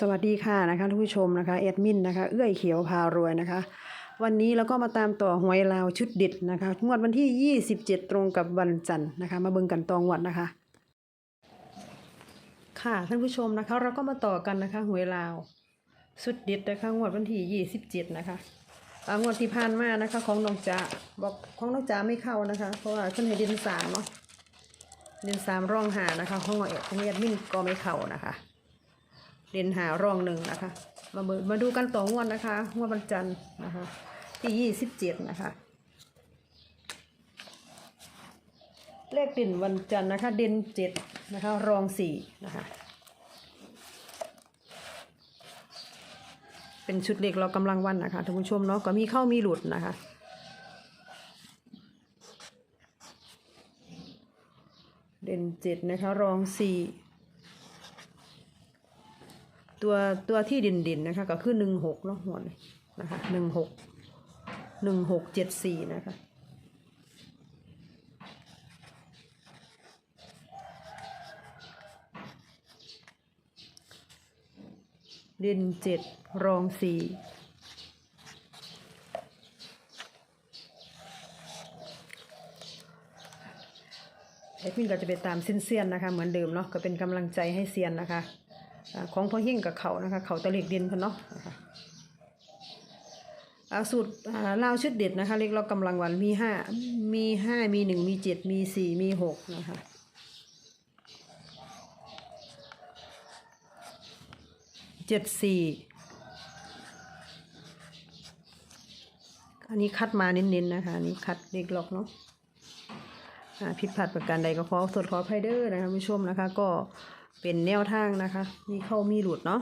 สวัสดีค่ะนะคะท่านผู้ชมนะคะแอดมินนะคะเอื้อยเขียวพารวยนะคะ วันนี้เราก็มาตามต่อหวยลาวชุดเด็ดนะคะงวดวันที่ 27 ตรงกับวันจันทร์นะคะ มาเบิ่งกันตองวดนะคะ ค่ะท่านผู้ชมนะคะ เราก็มาต่อกันนะคะหวยลาวชุดเด็ดนะคะงวดวันที่ 27 นะคะอ่างวดที่ผ่านมานะคะ ของน้องจ๋าบอกของน้องจ๋าไม่เข้านะคะ เพราะว่าขึ้นให้ดินสามเนาะดินสามร่องหานะคะของแอดของแอดมินก็ไม่เข้านะคะ เด่นหารองหนึ่งนะคะ มาเบิมาดูกันต่องวดนะคะ งวดวันจันทร์นะคะ ที่ยี่สิบเจ็ดนะคะ เลขเด่นวันจันทร์นะคะ เด่นเจ็ดนะคะ รองสี่นะคะ เป็นชุดเล็กเรากำลังวันนะคะท่านผู้ชมเนาะก็มีเข้ามีหลุดนะคะเด่นเจ็ดนะคะ รองสี่ ตัวตัวที่เด่นๆนะคะ ก็คือหนึ่งหกเนาะหัวเลยนะคะหนึ่งหกหนึ่งหกเจ็ดสี่นะคะเด่นเจ็ดรองสี่เอ็ดมินก็จะไปตามเส้นๆนนะคะ เหมือนเดิมเนาะก็เป็นกำลังใจให้เซียนนะคะ ของพ่อหิ่งกับเขานะคะ เขาตะเล็กดินพนเนาะนะคะอ่าสูตรอ่าลาวชุดเด็ดนะคะเล็กเรากำลังวันมีห้ามีห้ามีหนึ่งมีเจ็ดมีสี่มีหกนะคะเจ็ดสี่อันนี้คัดมาเน้นๆนะคะ อันนี้คัดเล็กล็อกเนาะ ผิดพลาดประการใดก็ขอโทษขอไพเดอร์นะคะผู้ชมนะคะ ก็เป็นแนวทางนะคะ มีเข้ามีหลุดเนาะ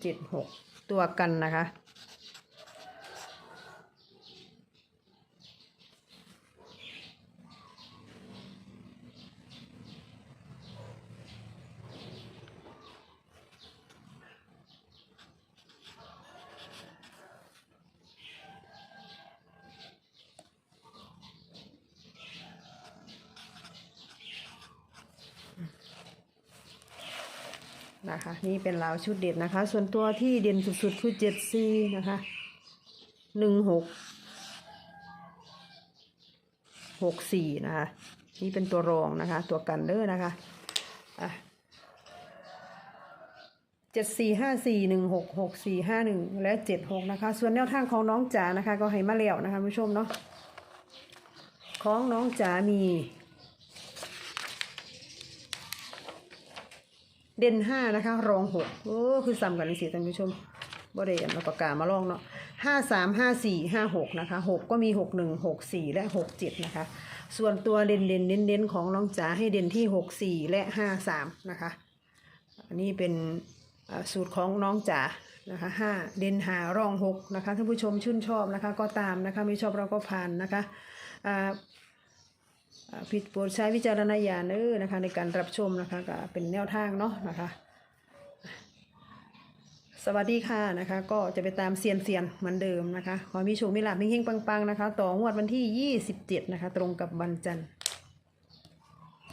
เจ็ดหกตัวกันนะคะ นะคะ นี่เป็นลาวชุดเด็ดนะคะ ส่วนตัวที่เด่นสุดๆคือเจ็ดซีนะคะหนึ่งหกหกสี่นะคะนี่เป็นตัวรองนะคะ ตัวกันเด้อนะคะอะเจ็ดสี่ห้าสี่หนึ่งหกหกสี่ห้าหนึ่งและเจ็ดหกนะคะ ส่วนแนวทางของน้องจ๋านะคะ ก็ให้มาแล้วนะคะผู้ชมเนาะของน้องจ๋ามี เด่นห้านะคะ รองหกโอ้คือซ้ำกันเลยสิท่านผู้ชมบ่ได้เอาปากกามาลองเนาะห้าสามห้าสี่ห้าหกนะคะหกก็มีหกหนึ่งหกสี่และหกเจ็ดนะคะ ส่วนตัวเด่นเด่นเน้นเน้นของน้องจ๋าให้เด่นที่หกสี่และห้าสามนะคะ อันนี้เป็นสูตรของน้องจ๋านะคะห้าเด่นหารองหกนะคะท่านผู้ชมชื่นชอบนะคะ ก็ตามนะคะไม่ชอบเราก็ผ่านนะคะอ่า ผิดโปรดใช้วิจารณญาณเออนะคะ ในการรับชมนะคะก็เป็นแนวทางเนาะนะคะ สวัสดีค่ะนะคะ ก็จะไปตามเซียนเซียนเหมือนเดิมนะคะ ขอมีโชคมีลาภเฮงๆปังๆนะคะ ต่องวดวันที่ 27 นะคะ ตรงกับวันจันทร์